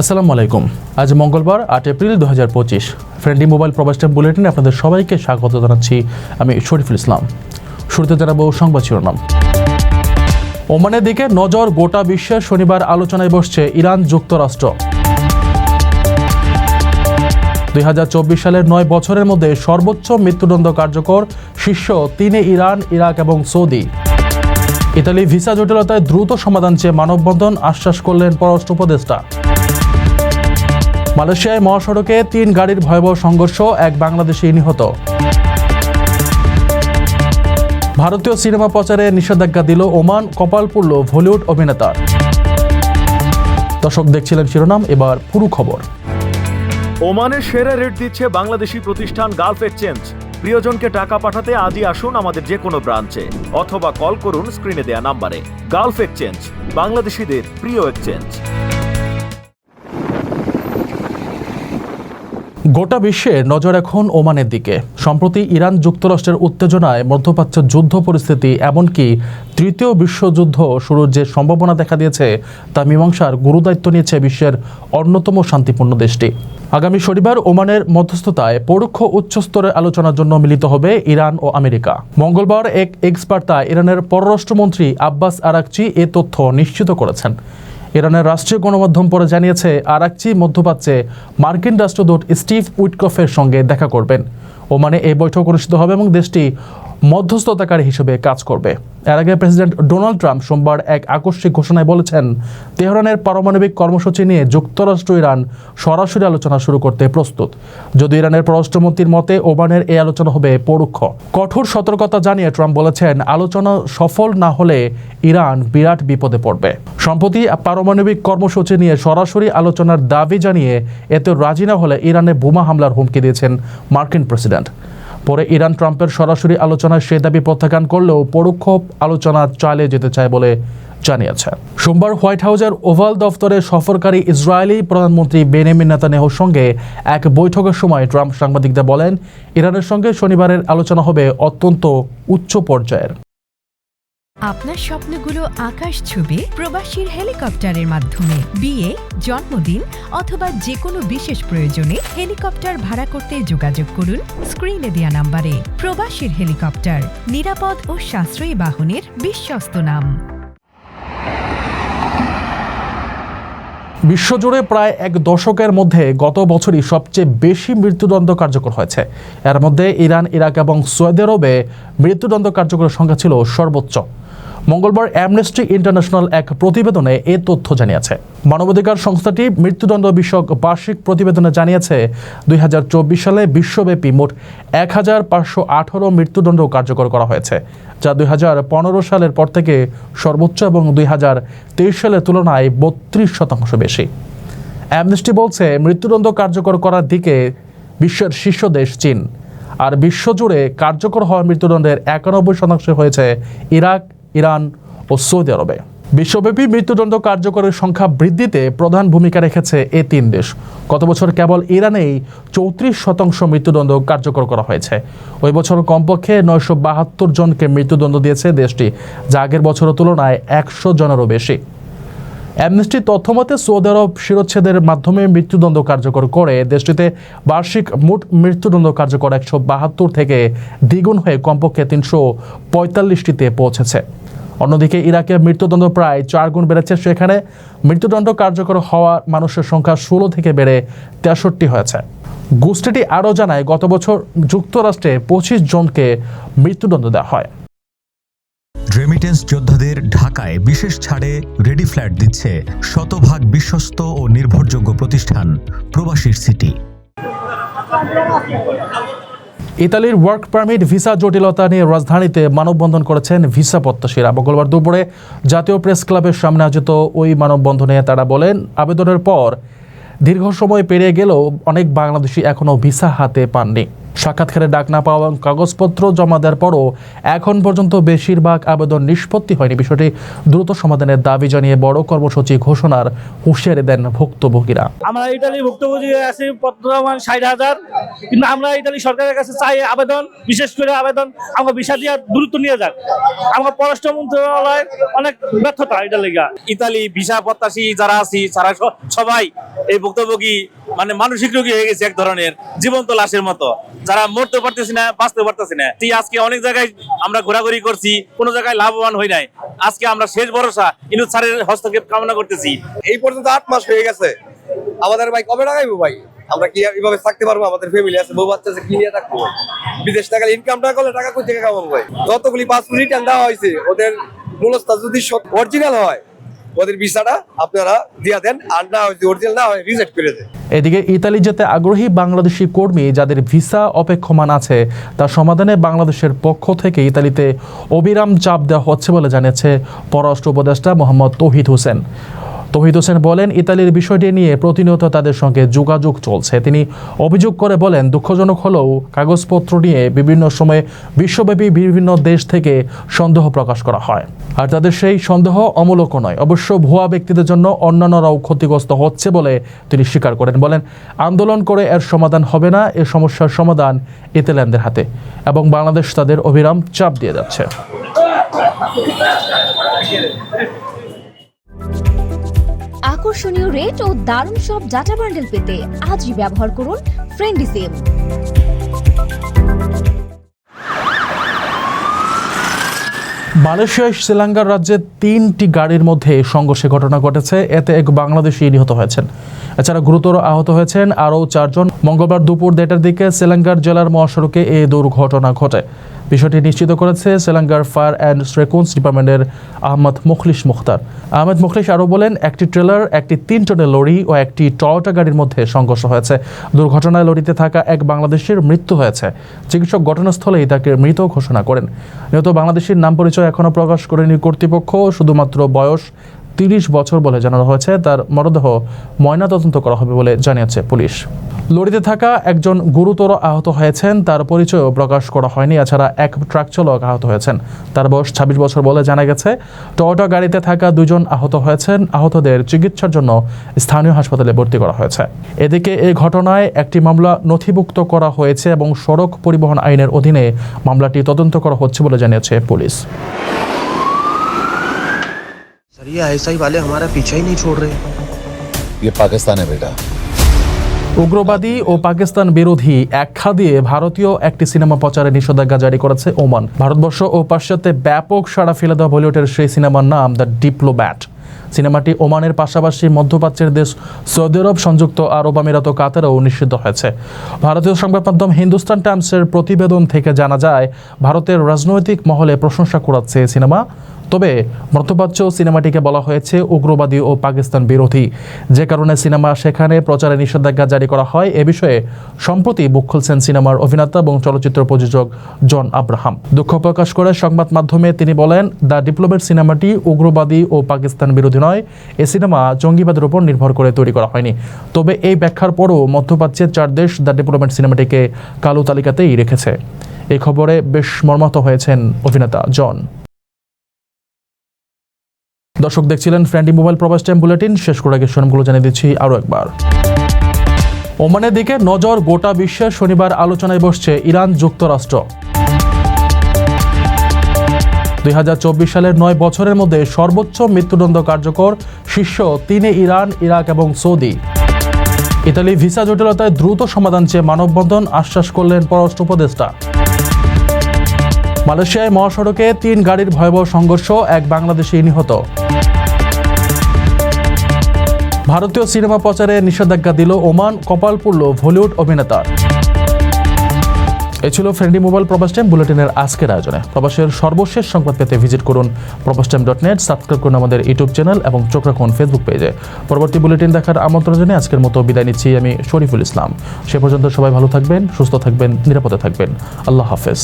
আসসালামু আলাইকুম। আজ মঙ্গলবার আট এপ্রিল দু হাজার পঁচিশ। ফ্রেন্ডলি মোবাইল প্রবাস বুলেটিনে আপনাদের সবাইকে স্বাগত জানাচ্ছি আমি শরীফুল ইসলাম। শুরুতে জানাব সংবাদ শিরোনাম। ওমানের দিকে নজর গোটা বিশ্বের শনিবার আলোচনায় বসছে ইরান যুক্তরাষ্ট্র। দুই হাজার চব্বিশ সালের নয় বছরের মধ্যে সর্বোচ্চ মৃত্যুদণ্ড কার্যকর শীর্ষ তিনে ইরান, ইরাক এবং সৌদি। ইতালি ভিসা জটিলতায় দ্রুত সমাধান চেয়ে মানববন্ধন আশ্বাস করলেন পররাষ্ট্র উপদেষ্টা। মালয়েশিয়ায় মহাসড়কে তিন গাড়ির ভয়াবহ সংঘর্ষ, এক বাংলাদেশি নিহত। ভারতীয় সিনেমা প্রচারে নিষেধাজ্ঞা দিল ওমান, কপাল পুরল বলিউড অভিনেতার দর্শক, দেখছিলেন শিরোনাম, এবার পুরো খবর। ওমানের সেরা রেট দিচ্ছে বাংলাদেশি প্রতিষ্ঠান গালফ এক্সচেঞ্জ। প্রিয়জনকে টাকা পাঠাতে আজই আসুন আমাদের যে কোনো ব্রাঞ্চে, অথবা কল করুন স্ক্রিনে দেয়া নাম্বারে। গালফ এক্সচেঞ্জ, বাংলাদেশিদের প্রিয় এক্সচেঞ্জ। গোটা বিশ্বে নজর এখন ওমানের দিকে। সম্প্রতি ইরান যুক্তরাষ্ট্রের উত্তেজনায় মধ্যপ্রাচ্য যুদ্ধ পরিস্থিতি, এমনকি তৃতীয় বিশ্বযুদ্ধ শুরুর যে সম্ভাবনা দেখা দিয়েছে, তা মীমাংসার গুরুদায়িত্ব নিয়েছে বিশ্বের অন্যতম শান্তিপূর্ণ দেশটি। আগামী শনিবার ওমানের মধ্যস্থতায় পরোক্ষ উচ্চস্তরের আলোচনার জন্য মিলিত হবে ইরান ও আমেরিকা। মঙ্গলবার এক এক্সপার্টায় ইরানের পররাষ্ট্রমন্ত্রী আব্বাস আরাকচি এ তথ্য নিশ্চিত করেছেন। ইরানের রাষ্ট্রীয় গণমাধ্যম পরে জানিয়েছে, আরাকচি মধ্যপ্রাচ্যে মার্কিন রাষ্ট্রদূত স্টিভ উইটকফের সঙ্গে দেখা করবেন। ওমানে এই বৈঠক অনুষ্ঠিত হবে এবং দেশটি মধ্যস্থতাকারী হিসেবে কাজ করবে। এর আগে প্রেসিডেন্ট ডোনাল্ড ট্রাম্প সোমবার এক আকস্মিক ঘোষণায় বলেছেন, তেহরানের পারমাণবিক কর্মসূচি নিয়ে যুক্তরাষ্ট্র ইরান সরাসরি আলোচনা শুরু করতে প্রস্তুত। যদি ইরানের পররাষ্ট্রমন্ত্রীর মতে ওমানের এই আলোচনা হবে পরোক্ষ। কঠোর সতর্কতা জানিয়ে ট্রাম্প বলেছেন, আলোচনা সফল না হলে ইরান বিরাট বিপদে পড়বে। সম্প্রতি পারমাণবিক কর্মসূচি নিয়ে সরাসরি আলোচনার দাবি জানিয়ে এতে রাজি না হলে ইরানে বোমা হামলার হুমকি দিয়েছেন মার্কিন প্রেসিডেন্ট। পরে ইরান ট্রাম্পের সরাসরি আলোচনায় সে দাবি প্রত্যাখ্যান করলেও পরোক্ষ আলোচনা চালিয়ে যেতে চায় বলে জানিয়েছে। সোমবার হোয়াইট হাউসের ওভাল দফতরে সফরকারী ইসরায়েলি প্রধানমন্ত্রী বেনেমিন নেতানেহর সঙ্গে এক বৈঠকের সময় ট্রাম্প সাংবাদিকদের বলেন, ইরানের সঙ্গে শনিবারের আলোচনা হবে অত্যন্ত উচ্চ পর্যায়ের। আপনার স্বপ্নগুলো আকাশ ছুবে প্রবাসীর হেলিকপ্টারের মাধ্যমে। বিয়ে, জন্মদিন অথবা যে কোনো বিশেষ প্রয়োজনে হেলিকপ্টার ভাড়া করতে যোগাযোগ করুন স্ক্রিনে দেয়া নাম্বারে। প্রবাসীর হেলিকপ্টার, নিরাপদ ও সাশ্রয়ী বাহনের বিশ্বস্ত নাম। বিশ্বজুড়ে প্রায় এক দশকের মধ্যে গত বছরই সবচেয়ে বেশি মৃত্যুদণ্ড কার্যকর হয়েছে। এর মধ্যে ইরান, ইরাক এবং সৌদি আরবে মৃত্যুদণ্ড কার্যকরের সংখ্যা ছিল সর্বোচ্চ। মঙ্গলবার অ্যামনেস্টি ইন্টারন্যাশনাল এক প্রতিবেদনে এ তথ্য জানিয়েছে। মানবাধিকার সংস্থাটি মৃত্যুদণ্ড বিষয়ক বার্ষিক প্রতিবেদনে জানিয়েছে, দুই হাজার চব্বিশ সালে বিশ্বব্যাপী মোট এক হাজার পাঁচশো আঠারো মৃত্যুদণ্ড কার্যকর করা হয়েছে, যা দুই হাজার পনেরো সালের পর থেকে সর্বোচ্চ এবং দুই হাজার তেইশ সালের তুলনায় বত্রিশ শতাংশ বেশি। অ্যামনেস্টি বলছে, মৃত্যুদণ্ড কার্যকর করার দিকে বিশ্বের শীর্ষ দেশ চীন, আর বিশ্বজুড়ে কার্যকর হওয়া মৃত্যুদণ্ডের একানব্বই শতাংশ হয়েছে ইরাক ইরান ও সৌদি আরবে। বিশ্বব্যাপী মৃত্যুদণ্ড কার্যকরের সংখ্যা বৃদ্ধিতে প্রধান ভূমিকা রেখেছে এ তিন দেশ। গত বছর কেবল ইরানেই চৌত্রিশ শতাংশ মৃত্যুদণ্ড কার্যকর করা হয়েছে। ওই বছর কমপক্ষে নয়শো বাহাত্তর জনকে মৃত্যুদণ্ড দিয়েছে দেশটি, যা আগের বছরের তুলনায় একশো জনেরও বেশি। অ্যামনেস্টির তথ্যমতে, সৌদি আরব শিরোচ্ছেদের মাধ্যমে মৃত্যুদণ্ড কার্যকর করে। দেশটিতে বার্ষিক মোট মৃত্যুদণ্ড কার্যকর একশো বাহাত্তর থেকে দ্বিগুণ হয়ে কমপক্ষে তিনশো পঁয়তাল্লিশটিতে পৌঁছেছে। অন্যদিকে ইরাকে মৃত্যুদণ্ড প্রায় চার গুণ বেড়েছে। সেখানে মৃত্যুদণ্ড কার্যকর হওয়া মানুষের সংখ্যা ষোলো থেকে বেড়ে তেষট্টি হয়েছে। গোষ্ঠীটি আরও জানায়, গত বছর যুক্তরাষ্ট্রে পঁচিশ জনকে মৃত্যুদণ্ড দেওয়া হয়। রেমিটেন্স যোদ্ধাদের ঢাকায় বিশেষ ছাড়ে রেডি ফ্ল্যাট দিচ্ছে শতভাগ বিশ্বস্ত ও নির্ভরযোগ্য প্রতিষ্ঠান প্রবাসীর সিটি। ইতালির ওয়ার্ক পারমিট, ভিসা জটিলতা নিয়ে রাজধানীতে মানববন্ধন করেছেন ভিসা প্রত্যাশীরা। মঙ্গলবার দুপুরে জাতীয় প্রেস ক্লাবের সামনে আয়োজিত ওই মানববন্ধনে তারা বলেন, আবেদনের পর দীর্ঘ সময় পেরিয়ে গেলেও অনেক বাংলাদেশি এখনও ভিসা হাতে পাননি। সাক্ষাৎকারে ডাক না পাওয়া এবং কাগজপত্র জমা দেওয়ার পরও এখন পর্যন্ত বেশিরভাগ আবেদন নিষ্পত্তি হয়নি। বিষয়টি দ্রুত সমাধানের দাবি জানিয়ে বড় কর্মসূচি ঘোষণার হুঁশিয়ারি দেন ভুক্তভোগীরা। আমরা ইটালি ভুক্তভোগী আছি বর্তমান ষাট হাজার। কিন্তু আমরা ইটালি সরকারের কাছে চাই আবেদন বিশেষ করে আবেদন আমরা ভিসা দিয়ে দ্রুত নিয়ে যাক। আমরা পররাষ্ট্র মন্ত্রণালয় অনেক ব্যর্থতা এটা লেগা ইতালি ভিসা প্রত্যাশী যারা আছি তারা সবাই এই ভুক্তভোগী মানে মানসিক রোগী হয়ে গেছে এক ধরনের, জীবন্ত লাশের মতো। যারা মরতে পারতেছি না, বাঁচতে পারতেছি না। এই আজকে অনেক জায়গায় আমরা ঘোরাঘুরি করছি, কোনো জায়গায় লাভবান হই নাই। আজকে আমরা শেষ ভরসা ইনু স্যারের হস্তক্ষেপ কামনা করতেছি। এই পর্যন্ত আট মাস হয়ে গেছে। আমাদের ভাই কবে লাগাইবো ভাই? আমরা কি এইভাবে থাকতে পারব? আমাদের ফ্যামিলি আছে, বউ বাচ্চা আছে, কি নিয়ে থাকব? বিদেশ টাকা ইনকাম না করলে টাকা কোথা থেকে কামাবো ভাই? যতগুলি পাসপোর্ট রিটার্ন দেওয়া হয়েছে, ওদের মূলস্থা যদি অরিজিনাল হয় ওদের ভিসাটা আপনারা দিয়া দেন, আর না হয় অরিজিনাল না হয় রিজেক্ট করে দেন। এদিকে ইতালি যেতে আগ্রহী বাংলাদেশি কর্মী যাদের ভিসা অপেক্ষমান আছে, তার সমাধানে বাংলাদেশের পক্ষ থেকে ইতালিতে অবিরাম চাপ দেওয়া হচ্ছে বলে জানিয়েছে পররাষ্ট্র উপদেষ্টা মোহাম্মদ তৌহিদ হোসেন। তৌহিদ হোসেন বলেন, ইতালির বিষয়টি নিয়ে প্রতিনিয়ত তাদের সঙ্গে যোগাযোগ চলছে। তিনি অভিযোগ করে বলেন, দুঃখজনক হলেও কাগজপত্র নিয়ে বিভিন্ন সময়ে বিশ্বব্যাপী বিভিন্ন দেশ থেকে সন্দেহ প্রকাশ করা হয়। আর তাদের সেই সন্দেহ অমূলক নয়, অবশ্য ভুয়া ব্যক্তিদের জন্য অন্যান্যরাও ক্ষতিগ্রস্ত হচ্ছে বলে তিনি স্বীকার করেন। বলেন, আন্দোলন করে এর সমাধান হবে না, এ সমস্যার সমাধান ইতালিয়ানদের হাতে এবং বাংলাদেশ তাদের অবিরাম চাপ দিয়ে যাচ্ছে। আকর্ষণীয় রেট ও দারুণ সব ডাটা বান্ডেল পেতে আজই ব্যবহার করুন ফ্রেন্ডি সিম মালয়েশিয়ায় শ্রীলঙ্কার রাজ্যে তিনটি গাড়ির মধ্যে সংঘর্ষে ঘটনা ঘটেছে। এতে এক বাংলাদেশি নিহত হয়েছেন। এছাড়া গুরুতর আহত হয়েছেন আরও চারজন। মঙ্গলবার দুপুর দেড়টার দিকে শ্রীলঙ্কার জেলার মহাসড়কে এই দুর্ঘটনা ঘটে। বিষয়টি নিশ্চিত করেছে শ্রীলঙ্কার ফায়ার অ্যান্ড রেকুন্স ডিপার্টমেন্টের আহমদ মুখলিশ মুখতার। আহমেদ মুখলিশ আরও বলেন, একটি ট্রেলার, একটি তিন টনের লরি ও একটি টয়োটা গাড়ির মধ্যে সংঘর্ষ হয়েছে। দুর্ঘটনায় লরিতে থাকা এক বাংলাদেশের মৃত্যু হয়েছে। চিকিৎসক ঘটনাস্থলেই তাকে মৃত ঘোষণা করেন। নিহত বাংলাদেশের নাম পরিচয় এখনও প্রকাশ করেনি কর্তৃপক্ষ, শুধুমাত্র বয়স তিরিশ বছর বলে জানানো হয়েছে। তার মরদেহ ময়নাতদন্ত করা হবে বলে জানিয়েছে পুলিশ। লরিতে থাকা একজন গুরুতর আহত হয়েছেন। তার পরিচয়ও প্রকাশ করা হয়নি। এছাড়া এক ট্রাক চালক আহত হয়েছেন। তার বয়স ছাব্বিশ বছর বলে জানা গেছে। টয়োটা গাড়িতে থাকা দুজন আহত হয়েছেন। আহতদের চিকিৎসার জন্য স্থানীয় হাসপাতালে ভর্তি করা হয়েছে। এদিকে এই ঘটনায় একটি মামলা নথিভুক্ত করা হয়েছে এবং সড়ক পরিবহন আইনের অধীনে মামলাটি তদন্ত করা হচ্ছে বলে জানিয়েছে পুলিশ। सर ये आईएसआई वाले हमारा पीछा ही नहीं छोड़ रहे ये पाकिस्तान है बेटा উগ্রবাদী ও পাকিস্তান বিরোধী একখা দিয়ে ভারতীয় একটি সিনেমা প্রচারে নিষেধাজ্ঞা জারি করেছে ওমান ভারতবর্ষ ও পাশ্চাত্যে ব্যাপক সাড়া ফেলে দেওয়া বলিউডের সেই সিনেমার নাম দ্য ডিপ্লোম্যাট সিনেমাটি ওমানের পাশাপাশি মধ্যপ্রাচ্যের দেশ সৌদি আরব সংযুক্ত আরব আমিরাত ও কাতারেও নিষিদ্ধ হয়েছে ভারতীয় সংবাদ মাধ্যম হিন্দুস্তান টাইমসের প্রতিবেদন থেকে জানা যায় ভারতের রাজনৈতিক মহলে প্রশংসা করাচ্ছে এই সিনেমা তবে মধ্যপ্রাচ্য সিনেমাটিকে বলা হয়েছে উগ্রবাদী ও পাকিস্তান বিরোধী। যে কারণে সিনেমা সেখানে প্রচারে নিষেধাজ্ঞা জারি করা হয়, এ বিষয়ে সম্প্রতি বুক খুলছেন সিনেমার অভিনেতা এবং চলচ্চিত্র প্রযোজক জন আব্রাহাম। দুঃখ প্রকাশ করে সংবাদ মাধ্যমে তিনি বলেন, দ্য ডিপ্লোমেট সিনেমাটি উগ্রবাদী ও পাকিস্তান বিরোধী নয়। এ সিনেমা জঙ্গিবাদের উপর নির্ভর করে তৈরি করা হয়নি। তবে এই ব্যাখ্যার পরও মধ্যপ্রাচ্যের চার দেশ দ্য ডিপ্লোমেট সিনেমাটিকে কালো তালিকাতেই রেখেছে। এই খবরে বেশ মর্মাহত হয়েছেন অভিনেতা জন। দর্শক দেখছিলেন Friendi mobile Probash time bulletin. শেষ করে আগে শোনামগুলো জানিয়ে দিচ্ছি আরও একবার। ওমানের দিকে নজর, গোটা বিশ্বে শনিবার আলোচনায় বসছে ইরান যুক্তরাষ্ট্র। দুই হাজার চব্বিশ সালের নয় বছরের মধ্যে সর্বোচ্চ মৃত্যুদণ্ড কার্যকর শীর্ষ তিনে ইরান, ইরাক এবং সৌদি। ইতালি ভিসা জটিলতায় দ্রুত সমাধান চেয়ে মানববন্ধন আশ্বাস করলেন পররাষ্ট্র উপদেষ্টা। মালয়েশিয়ায় মহাসড়কে তিন গাড়ির ভয়াবহ সংঘর্ষ, এক বাংলাদেশি নিহত। ভারতীয় সিনেমা প্রচারে নিষেধাজ্ঞা দিল ওমান, কপাল পুরল বলিউড অভিনেতার এ ছিল ফ্রেন্ডি মোবাইল প্রবাস টাইম বুলেটিনের আজকের আয়োজনে। প্রবাসের সর্বশেষ সংবাদ পেতে ভিজিট করুন প্রবাস টাইম ডট নেট সাবস্ক্রাইব করুন আমাদের ইউটিউব চ্যানেল এবং চোখ রাখুন ফেসবুক পেজে। পরবর্তী বুলেটিন দেখার আমন্ত্রণ জানিয়ে আজকের মতো বিদায় নিচ্ছি আমি শরীফুল ইসলাম। সে পর্যন্ত সবাই ভালো থাকবেন, সুস্থ থাকবেন, নিরাপদে থাকবেন। আল্লাহ হাফেজ।